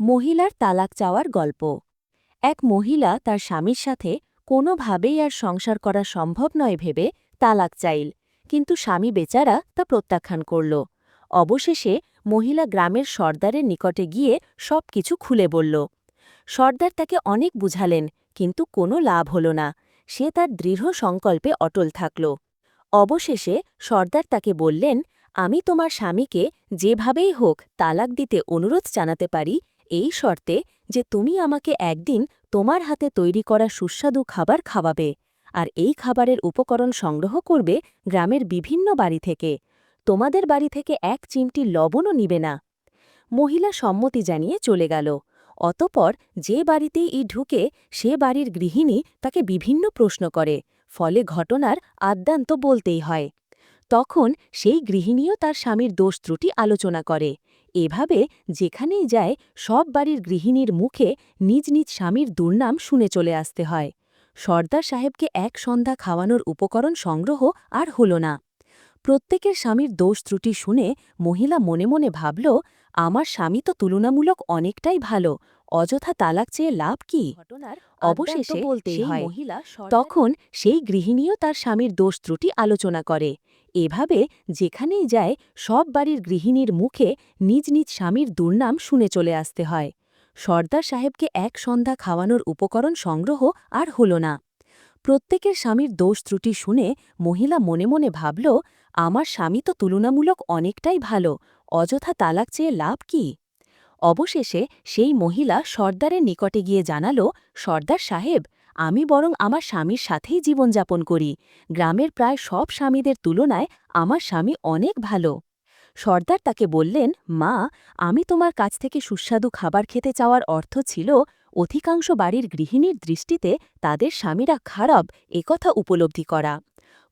মহিলার তালাক চাওয়ার গল্প। এক মহিলা তার স্বামীর সাথে কোনোভাবেই আর সংসার করা সম্ভব নয় ভেবে তালাক চাইল, কিন্তু স্বামী বেচারা তা প্রত্যাখ্যান করল। অবশেষে মহিলা গ্রামের সর্দারের নিকটে গিয়ে সব কিছু খুলে বলল। সর্দার তাকে অনেক বুঝালেন, কিন্তু কোনো লাভ হল না। সে তার দৃঢ় সংকল্পে অটল থাকল। অবশেষে সর্দার তাকে বললেন, আমি তোমার স্বামীকে যেভাবেই হোক তালাক দিতে অনুরোধ জানাতে পারি এই শর্তে যে তুমি আমাকে একদিন তোমার হাতে তৈরি করা সুস্বাদু খাবার খাওয়াবে, আর এই খাবারের উপকরণ সংগ্রহ করবে গ্রামের বিভিন্ন বাড়ি থেকে। তোমাদের বাড়ি থেকে এক চিমটি লবণও নিবে না। মহিলা সম্মতি জানিয়ে চলে গেল। অতপর যে বাড়িতেই ই ঢুকে সে বাড়ির গৃহিণী তাকে বিভিন্ন প্রশ্ন করে, ফলে ঘটনার আদ্যান্ত বলতেই হয়। তখন সেই গৃহিণীও তার স্বামীর দোষ ত্রুটি আলোচনা করে। এভাবে যেখানেই যায় সব বাড়ির গৃহিণীর মুখে নিজ নিজ স্বামীর দুর্নাম শুনে চলে আসতে হয়। সর্দার সাহেবকে এক সন্ধ্যা খাওয়ানোর উপকরণ সংগ্রহ আর হল না। প্রত্যেকের স্বামীর দোষ ত্রুটি শুনে মহিলা মনে মনে ভাবল আমার স্বামী তো তুলনামূলক অনেকটাই ভালো অযথা তালাক চেয়ে লাভ কি? অবশেষে সেই মহিলা তখন সেই গৃহিণীও তার স্বামীর দোষ ত্রুটি আলোচনা করে। এভাবে যেখানেই যায়, সব বাড়ির গৃহিণীর মুখে নিজ নিজ স্বামীর দুর্নাম শুনে চলে আসতে হয়। সর্দার সাহেবকে এক সন্ধ্যা খাওয়ানোর উপকরণ সংগ্রহ আর হল না। প্রত্যেকের স্বামীর দোষ ত্রুটি শুনে মহিলা মনে মনে ভাবল, আমার স্বামী তো তুলনামূলক অনেকটাই ভালো, অযথা তালাক চেয়ে লাভ কি? অবশেষে সেই মহিলা সর্দারের নিকটে গিয়ে জানালো, সর্দার সাহেব আমি বরং আমার স্বামীর সাথেই জীবনযাপন করি। গ্রামের প্রায় সব স্বামীদের তুলনায় আমার স্বামী অনেক ভালো। সর্দার তাকে বললেন, মা, আমি তোমার কাছ থেকে সুস্বাদু খাবার খেতে চাওয়ার অর্থ ছিল, অধিকাংশ বাড়ির গৃহিণীর দৃষ্টিতে তাদের স্বামীরা খারাপ একথা উপলব্ধি করা।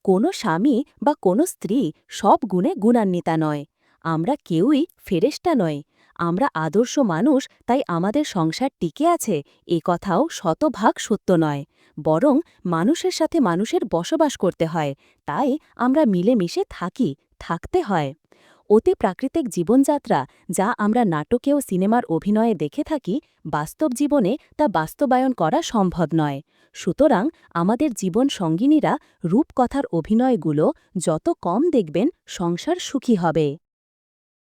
কোনো স্বামী বা কোনো স্ত্রী সব গুণে গুণান্বিতা নয়। আমরা কেউই ফেরেস্টা নয়। আমরা আদর্শ মানুষ, তাই আমাদের সংসার টিকে আছে, এ কথাও শতভাগ সত্য নয়। বরং মানুষের সাথে মানুষের বসবাস করতে হয়, তাই আমরা মিলেমিশে থাকি, থাকতে হয়। অতি প্রাকৃতিক জীবনযাত্রা, যা আমরা নাটকে ও সিনেমার অভিনয়ে দেখে থাকি, বাস্তব জীবনে তা বাস্তবায়ন করা সম্ভব নয়। সুতরাং আমাদের জীবন সঙ্গিনীরা রূপকথার অভিনয়গুলো যত কম দেখবেন, সংসার সুখী হবে।